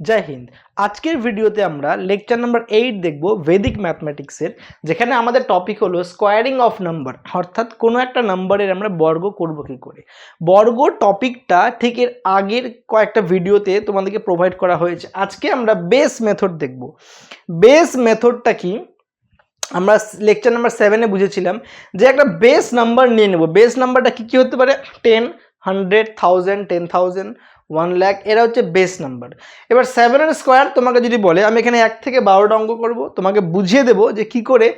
জয় হিন্দ। আজকের ভিডিওতে আমরা লেকচার নাম্বার এইট দেখব ভেদিক ম্যাথমেটিক্সের যেখানে আমাদের টপিক হলো স্কোয়ারিং অফ নাম্বার অর্থাৎ কোনো একটা নাম্বারের আমরা বর্গ করব কী করে। বর্গ টপিকটা ঠিক এর আগের কয়েকটা ভিডিওতে তোমাদেরকে প্রোভাইড করা হয়েছে। আজকে আমরা বেস মেথড দেখব। বেস মেথডটা কি? আমরা লেকচার নাম্বার সেভেনে বুঝেছিলাম যে একটা বেস নাম্বার নিয়ে নেব। বেস নাম্বারটা কী কী হতে পারে? Ten hundred thousand ten thousand one lakh এরা হচ্ছে বেস নাম্বার এবার সেভেনের স্কোয়ার তোমাকে যদি বলে, আমি এখানে এক থেকে বারোটা অঙ্ক করব, তোমাকে বুঝিয়ে দেবো যে কি করে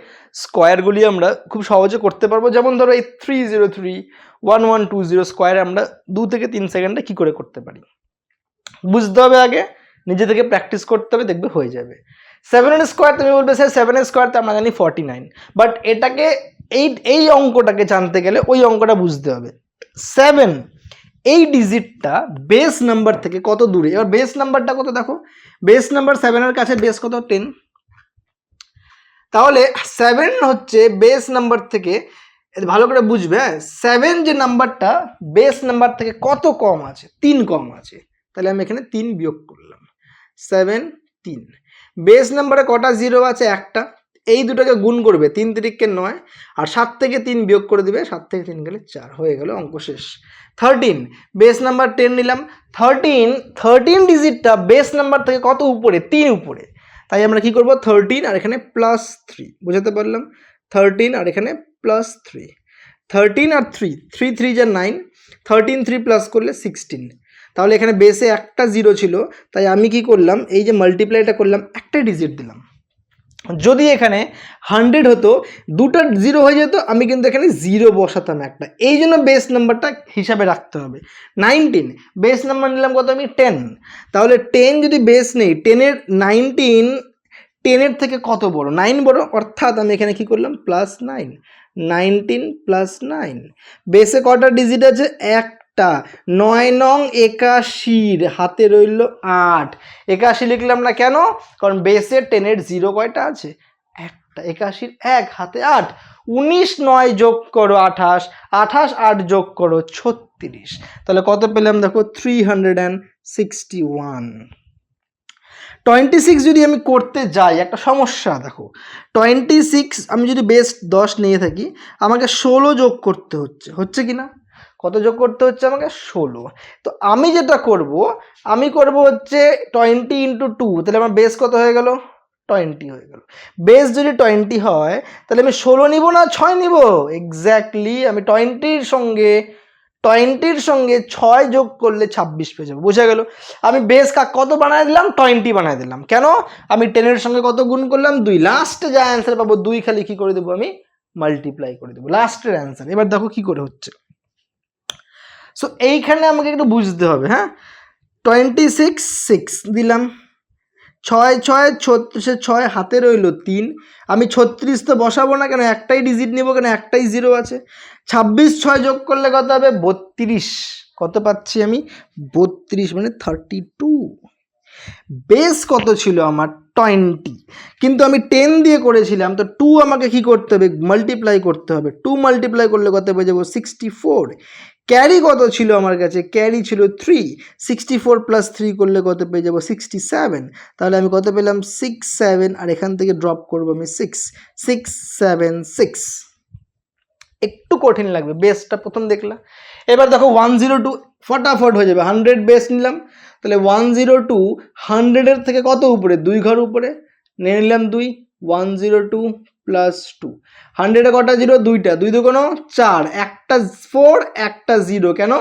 স্কোয়ারগুলি আমরা খুব সহজে করতে পারব। যেমন ধরো এই three zero three one one two zero square আমরা দু থেকে তিন সেকেন্ডে কি করে করতে পারি? বুঝতে হবে আগে, নিজে থেকে প্র্যাকটিস করতে হবে, দেখবে হয়ে যাবে। সেভেনের স্কোয়ার তুমি বলবে, স্যার সেভেনের স্কোয়ার তো আমরা জানি ফর্টি নাইন বাট এটাকে, এই এই অঙ্কটাকে জানতে গেলে ওই অঙ্কটা বুঝতে হবে। সেভেন। এই ডিজিটটা বেস নাম্বার থেকে কত দূরে? এবার বেস নাম্বারটা কত দেখো? বেস নাম্বার সেভেনের কাছে বেস কত? টেন। তাহলে সেভেন হচ্ছে বেস নাম্বার থেকে ভালো করে বুঝবে হ্যাঁ? সেভেন যে নাম্বারটা, বেস নাম্বার থেকে কত কম আছে? তিন কম আছে। তাহলে আমি এখানে তিন বিয়োগ করলাম। সেভেন, তিন। বেস নাম্বারে কটা জিরো আছে? একটা। এই দুটোকে গুণ করবে তিন তিরিককে নয়, আর সাত থেকে তিন বিয়োগ করে দিবে, সাত থেকে তিন গেলে চার, হয়ে গেল অঙ্ক শেষ। থার্টিন বেস নাম্বার টেন নিলাম। থার্টিন থার্টিন ডিজিটটা বেস নাম্বার থেকে কত উপরে? তিন উপরে। তাই আমরা কি করব? থার্টিন আর এখানে প্লাস থ্রি বুঝাতে পারলাম? থার্টিন আর এখানে প্লাস থ্রি থার্টিন আর থ্রি থ্রি থ্রি যা নাইন থার্টিন থ্রি প্লাস করলে সিক্সটিন তাহলে এখানে বেসে একটা জিরো ছিল। তাই আমি কি করলাম? এই যে মাল্টিপ্লাইটা করলাম, একটা ডিজিট দিলাম। যদি এখানে হান্ড্রেড হতো, দুটো জিরো হয়ে যেত, আমি কিন্তু এখানে জিরো বসাতাম একটা। এই জন্য বেস নাম্বারটা হিসাবে রাখতে হবে। নাইনটিন বেস নাম্বার নিলাম কত আমি? টেন তাহলে টেন যদি বেস নেই টেনের নাইনটিন টেনের থেকে কত বড়? নাইন বড়, অর্থাৎ আমি এখানে কি করলাম? Plus nine nineteen plus nine বেসে কটা ডিজিট আছে? একটা নয় নং একাশির হাতে রইল আট। একাশি লিখলাম না কেন? কারণ বেসে টেনের জিরো কয়টা আছে? একটা। একাশির এক, হাতে আট। উনিশ নয় যোগ করো আঠাশ। আঠাশ আট যোগ করো ছত্রিশ। তাহলে কত পেলাম দেখো? Three hundred and sixty one twenty six যদি আমি করতে যাই, একটা সমস্যা দেখো। টোয়েন্টি সিক্স আমি যদি বেস দশ নিয়ে থাকি, আমাকে ষোলো যোগ করতে হচ্ছে। হচ্ছে কি না কত যোগ করতে হচ্ছে আমাকে? ষোলো। তো আমি যেটা করব, আমি করব হচ্ছে টোয়েন্টি ইন্টু টু তাহলে আমার বেস কত হয়ে গেল? টোয়েন্টি হয়ে গেল। বেস যদি টোয়েন্টি হয়, তাহলে আমি ষোলো নিব না ছয় নিব? এক্স্যাক্টলি আমি টোয়েন্টির সঙ্গে টোয়েন্টির সঙ্গে ছয় যোগ করলে ছাব্বিশ পেয়ে যাব। বোঝা গেল? আমি বেস কা কত বানায় দিলাম? টোয়েন্টি বানায় দিলাম। কেন? আমি টেনের সঙ্গে কত গুণ করলাম? দুই। লাস্টে যা অ্যান্সার পাবো, দুই খালি কী করে দেবো আমি? মাল্টিপ্লাই করে দেবো। লাস্টের অ্যান্সার এবার দেখো কী করে হচ্ছে। সো এইখানে আমাকে একটু বুঝতে হবে হ্যাঁ? টোয়েন্টি সিক্স সিক্স দিলাম। ছয় ছয় ছত্রিশে ছয় হাতে রইল তিন। আমি ছত্রিশ তো বসাবো না কেন? একটাই ডিজিট নিব কেন? একটাই জিরো আছে। ছাব্বিশ, ছয় যোগ করলে কত হবে? বত্রিশ। কত পাচ্ছি আমি? বত্রিশ মানে থার্টি টু বেস কত ছিল আমার? টোয়েন্টি কিন্তু আমি টেন দিয়ে করেছিলাম, তো টু আমাকে কি করতে হবে? মাল্টিপ্লাই করতে হবে। টু মাল্টিপ্লাই করলে কত পেয়ে যাব? সিক্সটি ফোর ক্যারি কত ছিল আমার কাছে? ক্যারি ছিল three sixty four plus three করলে কত পেয়ে যাব? সিক্সটি সেভেন তাহলে আমি কত পেলাম? সিক্স সেভেন আর এখান থেকে ড্রপ করব আমি সিক্স সিক্স সেভেন সিক্স একটু কঠিন লাগবে বেসটা প্রথম দেখলাম। এবার দেখো ওয়ান জিরো টু ফটাফট হয়ে যাবে হান্ড্রেড বেস নিলাম। তাহলে ওয়ান জিরো টু হান্ড্রেডের থেকে কত উপরে? দুই ঘর উপরে। নিয়ে নিলাম দুই। One zero two plus two হান্ড্রেডে কটা জিরো দুইটা। দুই দুগুনো চার। একটা ফোর একটা জিরো কেন?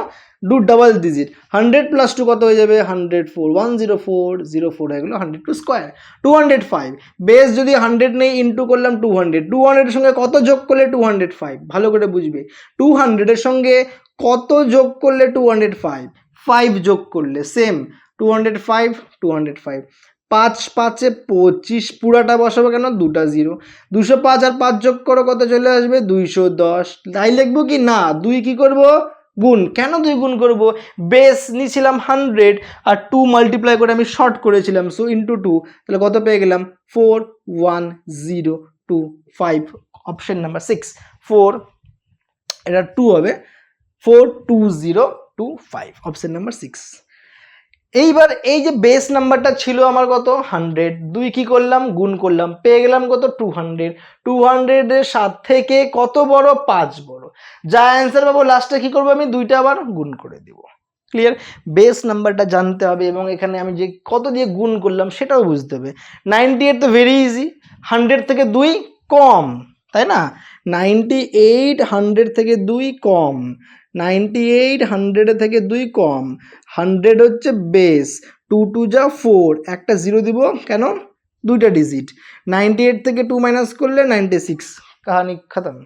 Do double digit hundred plus two কত হয়ে যাবে? Hundred four one zero four zero four হয়ে গেলো hundred two square two hundred five base যদি হান্ড্রেড নেই ইন্টু করলাম টু হান্ড্রেড টু হান্ড্রেডের সঙ্গে কত যোগ করলে টু হান্ড্রেড ফাইভ ভালো করে বুঝবে। টু হান্ড্রেডের সঙ্গে কত যোগ করলে টু হান্ড্রেড ফাইভ ফাইভ যোগ করলে same two hundred five two hundred five পাঁচ পাঁচে পঁচিশ, পুরাটা বসাবো কেন? দুটা জিরো। দুশো পাঁচ আর পাঁচ যোগ করো, কত চলে আসবে? দুইশো দশ। তাই লিখব কি? না, দুই কি করব? গুণ। কেন দুই গুণ করব? বেস নিয়েছিলাম হান্ড্রেড আর টু মাল্টিপ্লাই করে আমি শর্ট করেছিলাম সো ইন্টু টু তাহলে কত পেয়ে গেলাম? Four, one, zero, two, five. Option number six. Four, এটা টু হবে। Four, two, zero, two, five. Option number six. এইবার এই যে বেস নাম্বারটা ছিল আমার কত? হান্ড্রেড দুই কি করলাম? গুণ করলাম। পেয়ে গেলাম কত? টু হান্ড্রেড টু হান্ড্রেডের সাত থেকে কত বড়? পাঁচ বড়। যা অ্যান্সার পাবো লাস্টে কি করব আমি? দুইটা আবার গুণ করে দিব। ক্লিয়ার বেস নাম্বারটা জানতে হবে এবং এখানে আমি যে কত দিয়ে গুণ করলাম সেটাও বুঝতে হবে। নাইনটি এইট তো ভেরি ইজি হান্ড্রেড থেকে দুই কম, তাই না? নাইনটি এইট হান্ড্রেড থেকে দুই কম, নাইনটি এইট হান্ড্রেডের থেকে দুই কম, হান্ড্রেড হচ্ছে বেস টু টু যা ফোর, একটা জিরো দিব কেন? দুইটা ডিজিট, নাইনটি এইট থেকে টু মাইনাস করলে নাইনটি সিক্স। কাহানি খতম।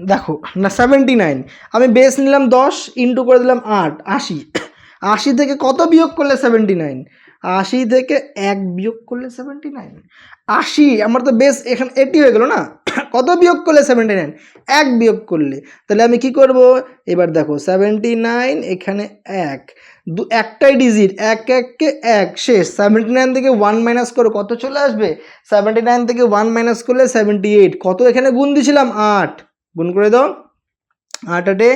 দেখো, না সেভেন্টি নাইন, আমি বেস নিলাম দশ, ইন্টু করে দিলাম আট, আশি আশি থেকে কত বিয়োগ করলে সেভেন্টি নাইন? আশি থেকে এক বিয়োগ করলে সেভেন্টি নাইন আশি, আমার তো বেশ এখানে এটি হয়ে গেল না? কত বিয়োগ করলে সেভেন্টি নাইন এক বিয়োগ করলে। তাহলে আমি কি করব? এবার দেখো সেভেন্টি নাইন এখানে এক। দু, একটাই ডিজিট এক এককে এক। শেষ সেভেন্টি নাইন থেকে ওয়ান মাইনাস করো, কত চলে আসবে? সেভেন্টি নাইন থেকে ওয়ান মাইনাস করলে সেভেন্টি এইট কত এখানে গুণ দিয়েছিলাম আট। গুণ করে দাও। আট আটে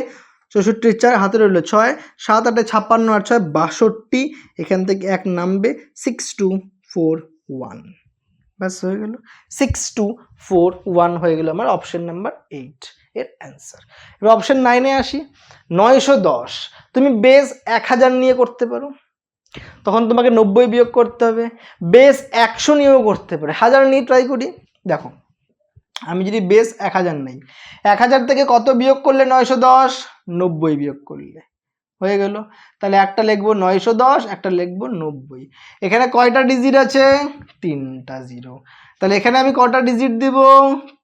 চৌষট্টি চার, হাতে রইল ছয়, সাত আটে ছাপ্পান্ন আট ছয় বাষট্টি। এখান থেকে এক নামবে সিক্স টু ফোর ওয়ান ব্যাস, হয়ে গেল। সিক্স টু ফোর ওয়ান হয়ে গেল আমার অপশন নাম্বার এইট এর অ্যান্সার এবার অপশন নাইনে আসি। নয়শো দশ। তুমি বেস এক হাজার নিয়ে করতে পারো। তখন তোমাকে নব্বই বিয়োগ করতে হবে। বেস একশো নিয়েও করতে পারে। হাজার নিয়ে ট্রাই করি। দেখো আমি যদি বেস এক হাজার নেই, এক হাজার থেকে কত বিয়োগ করলে নয়শো দশ? নব্বই বিয়োগ করলে। হয়ে গেল। তাহলে একটা লিখব নয়শো দশ, একটা লিখব নব্বই। এখানে কয়টা ডিজিট আছে? তিনটা জিরো তাহলে এখানে আমি কটা ডিজিট দিব?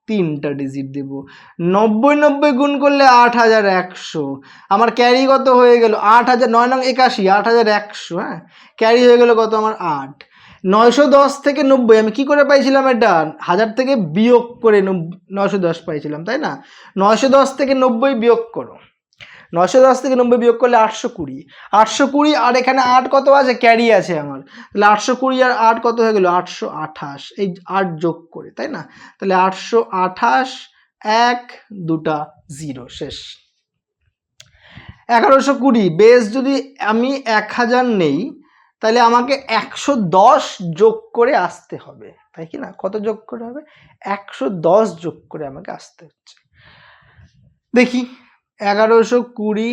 তিনটা ডিজিট দিব। নব্বই নব্বই গুণ করলে আট হাজার একশো। আমার ক্যারি কত হয়ে গেল? আট হাজার নয় নং একাশি, আট হাজার একশো হ্যাঁ? ক্যারি হয়ে গেল কত? আমার আট। নয়শো দশ থেকে নব্বই, আমি কি করে পাইছিলাম এটা? হাজার থেকে বিয়োগ করে নয়শো দশ পাইছিলাম, তাই না? নয়শো দশ থেকে নব্বই বিয়োগ করো। নয়শো দশ থেকে নব্বই বিয়োগ করলে আটশো কুড়ি। আটশো কুড়ি আর এখানে আট কত আছে? ক্যারি আছে আমার। তাহলে আটশো কুড়ি আর আট কত হয়ে গেলো? আটশো আঠাশ। এই আট যোগ করে, তাই না? তাহলে আটশো আঠাশ এক দুটা জিরো, শেষ। এগারোশো কুড়ি। বেস যদি আমি এক হাজার নেই তাহলে আমাকে একশো দশ যোগ করে আসতে হবে। তাই কি না? কত যোগ করে হবে? একশো দশ যোগ করে আমাকে আসতে হচ্ছে। দেখি, এগারোশো কুড়ি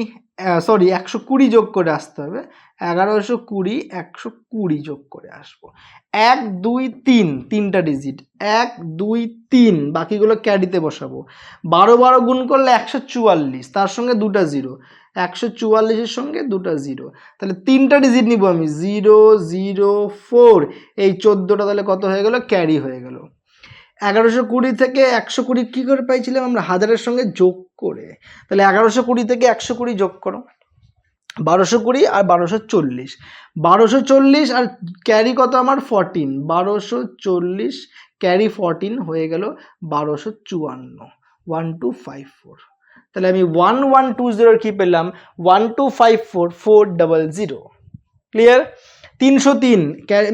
সরি একশো কুড়ি যোগ করে আসতে হবে। এগারোশো কুড়ি, একশো কুড়ি যোগ করে আসব। এক, দুই, তিন, তিনটা ডিজিট এক, দুই, তিন, বাকিগুলো ক্যারিতে বসাবো। বারো বারো গুণ করলে একশো চুয়াল্লিশ, তার সঙ্গে দুটা জিরো একশো চুয়াল্লিশের সঙ্গে দুটা জিরো তাহলে তিনটা ডিজিট নিব আমি জিরো জিরো ফোর এই চোদ্দোটা তাহলে কত হয়ে গেল? ক্যারি হয়ে গেল। এগারোশো কুড়ি থেকে একশো কুড়ি কী করে পাইছিলাম আমরা? হাজারের সঙ্গে যোগ করে। তাহলে এগারোশো কুড়ি থেকে একশো কুড়ি যোগ করো। বারোশো কুড়ি আর বারোশো চল্লিশ। বারোশো চল্লিশ আর ক্যারি কত আমার? ফরটিন বারোশো চল্লিশ ক্যারি ফরটিন হয়ে গেল বারোশো চুয়ান্ন। ওয়ান টু ফাইভ ফোর তাহলে আমি ওয়ান ওয়ান টু জিরোর কী পেলাম? One two five four four double zero clear তিনশো তিন।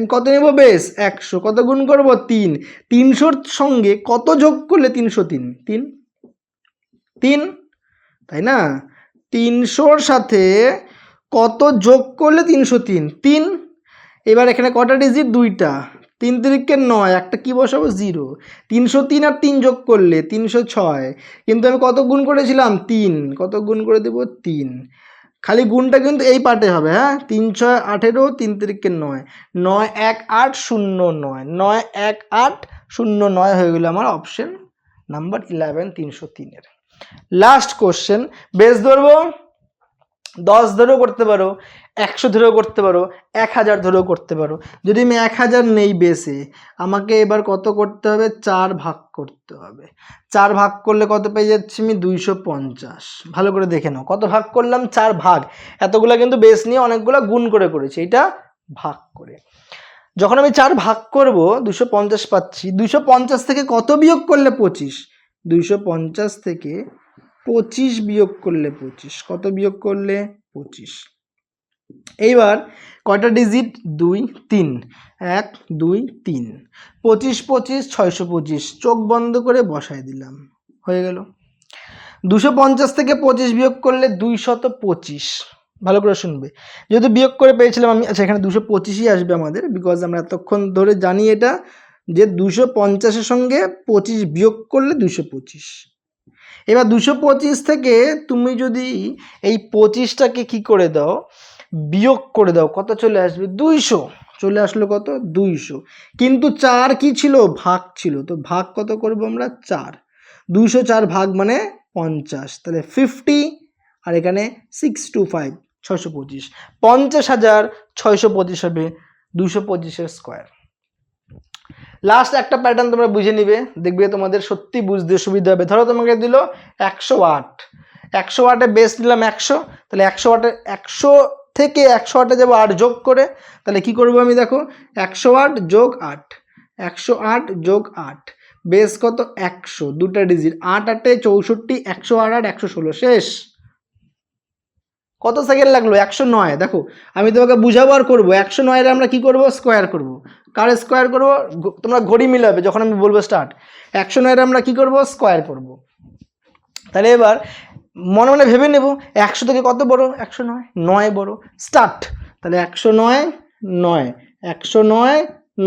কত নেব? বেশ, একশো। কত গুণ করব? তিন। তিনশোর সঙ্গে কত যোগ করলে তিনশো তিন? তিন? তিন? তাই না? তিনশোর সাথে কত যোগ করলে তিনশো তিন? তিন? এবার এখানে কটা ডিজিট দুইটা। তিন তিরিখকে নয়, একটা কি বসাবো? জিরো। তিনশো তিন আর তিন যোগ করলে তিনশো ছয়। কিন্তু আমি কত গুণ করেছিলাম? তিন। কত গুণ করে দেবো? তিন। খালি গুণটা কিন্তু এই পার্টে হবে হ্যাঁ? তিন ছয় আঠেরো, তিন তিরিখকে নয়। নয় এক আট শূন্য নয়। নয় এক আট শূন্য নয় হয়ে গেল আমার অপশন নাম্বার ইলেভেন তিনশো তিনের। লাস্ট কোশ্চেন বেশ ধরবো? দশ ধরেও করতে পারো, একশো ধরেও করতে পারো, এক হাজার ধরেও করতে পারো। যদি আমি এক হাজার নেই বেসে আমাকে এবার কত করতে হবে? চার ভাগ করতে হবে। চার ভাগ করলে কত পেয়ে যাচ্ছি আমি? দুইশো পঞ্চাশ। ভালো করে দেখে নাও, কত ভাগ করলাম? চার ভাগ। এতগুলো কিন্তু বেস নিয়ে অনেকগুলো গুণ করে করেছি, এটা ভাগ করে। যখন আমি চার ভাগ করব দুশো পঞ্চাশ পাচ্ছি। দুশো পঞ্চাশ থেকে কত বিয়োগ করলে পঁচিশ? দুইশো পঞ্চাশ থেকে পঁচিশ বিয়োগ করলে পঁচিশ। কত বিয়োগ করলে? পঁচিশ। এইবার কয়টা ডিজিট দুই, তিন। এক, দুই, তিন। পঁচিশ পঁচিশ, ছয়শো পঁচিশ। চোখ বন্ধ করে বসায় দিলাম। হয়ে গেল। দুশো পঞ্চাশ থেকে পঁচিশ বিয়োগ করলে দুইশত পঁচিশ। ভালো করে শুনবে। যেহেতু বিয়োগ করে পেয়েছিলাম আমি আচ্ছা এখানে দুশো পঁচিশই আসবে আমাদের বিকজ আমরা এতক্ষণ ধরে জানি এটা যে দুশো পঞ্চাশের সঙ্গে পঁচিশ বিয়োগ করলে দুশো পঁচিশ। এবার দুশো পঁচিশ থেকে তুমি যদি এই পঁচিশটাকে কি করে দাও? বিয়োগ করে দাও, কত চলে আসবে? দুইশো। চলে আসলো কত? দুইশো। কিন্তু চার কি ছিল? ভাগ ছিল। তো ভাগ কত করব আমরা? চার। দুইশো চার ভাগ মানে পঞ্চাশ। তাহলে ফিফটি আর এখানে সিক্স টু ফাইভ ছয়শো পঁচিশ। পঞ্চাশ হাজার ছয়শো পঁচিশ হবে দুশো পঁচিশের স্কোয়ার লাস্ট একটা প্যাটার্ন তোমরা বুঝে নিবে। দেখবে তোমাদের সত্যি বুঝতে সুবিধা হবে। ধরো তোমাকে দিল একশো আট একশো আটে বেস নিলাম একশো, তাহলে একশো আটে একশো থেকে একশো আটে যাব আট যোগ করে, তাহলে কি করব আমি দেখো? একশো আট যোগ আট। একশো আট যোগ আট। বেস কত? একশো। দুটা ডিজিট আট আটে চৌষট্টি, একশো আট আট একশো ষোলো। শেষ। কত সেকেন্ড লাগল? একশো নয়। দেখো, আমি তোমাকে বুঝাবো আর করব। একশো নয়ের আমরা কি করব? স্কোয়ার করব। কার স্কোয়ার করব? তোমরা ঘড়ি মিলাবে, যখন আমি বলব স্টার্ট একশো নয়ের আমরা কি করব? স্কোয়ার করব। তাহলে এবার মনে মনে ভেবে নেব, একশো থেকে কত বড়? একশো নয়। নয় বড়। স্টার্ট তাহলে একশো নয় নয়। একশো নয়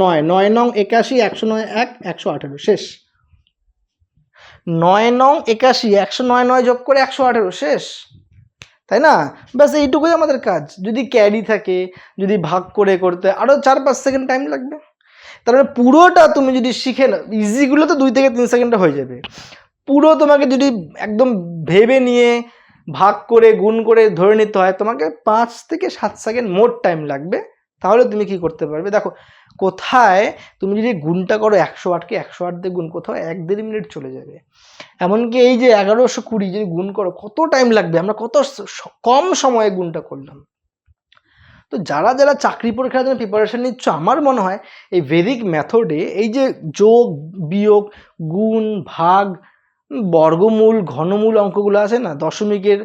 নয়। নয় নং একাশি, একশো নয় এক, একশো আঠেরো। শেষ। নয় নং একাশি, একশো নয় নয় যোগ করে একশো আঠেরো। শেষ। তাই না? ব্যাস, এইটুকুই আমাদের কাজ। যদি ক্যারি থাকে, যদি ভাগ করে করতে আরও চার, পাঁচ সেকেন্ড টাইম লাগবে। তারপরে পুরোটা তুমি যদি শিখে না ইজিগুলো তো দুই থেকে তিন সেকেন্ডে হয়ে যাবে। পুরো তোমাকে যদি একদম ভেবে নিয়ে, ভাগ করে, গুণ করে ধরে নিতে হয়, তোমাকে পাঁচ থেকে সাত সেকেন্ড মোট টাইম লাগবে। তাহলে তুমি কি করতে পারবে? দেখো, কোথায় তুমি যদি গুণটা করো একশো আটকে, একশো আট দিয়ে গুণ কোথাও এক দেড় মিনিট চলে যাবে। এমনকি এই যে এগারোশো কুড়ি যদি গুণ করো, কত টাইম লাগবে? আমরা কত কম সময়ে গুণটা করলাম। তো যারা যারা চাকরি পরীক্ষার জন্য প্রিপারেশান নিচ্ছ, আমার মনে হয় এই ভেদিক মেথডে এই যে যোগ, বিয়োগ, গুণ, ভাগ, বর্গমূল, ঘনমূল অঙ্কগুলো আছে না, দশমিকের,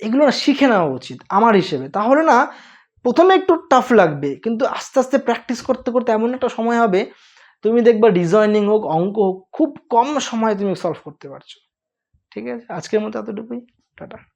এগুলো না শিখে নেওয়া উচিত আমার হিসেবে। তাহলে না, প্রথমে একটু টাফ লাগবে, কিন্তু আস্তে আস্তে প্র্যাকটিস করতে করতে এমন একটা সময় হবে তুমি দেখবা ডিজাইনিং হোক, অঙ্ক হোক, খুব কম সময়ে তুমি সলভ করতে পারছ। ঠিক আছে? আজকের মতো এতটুকুই। টাটা।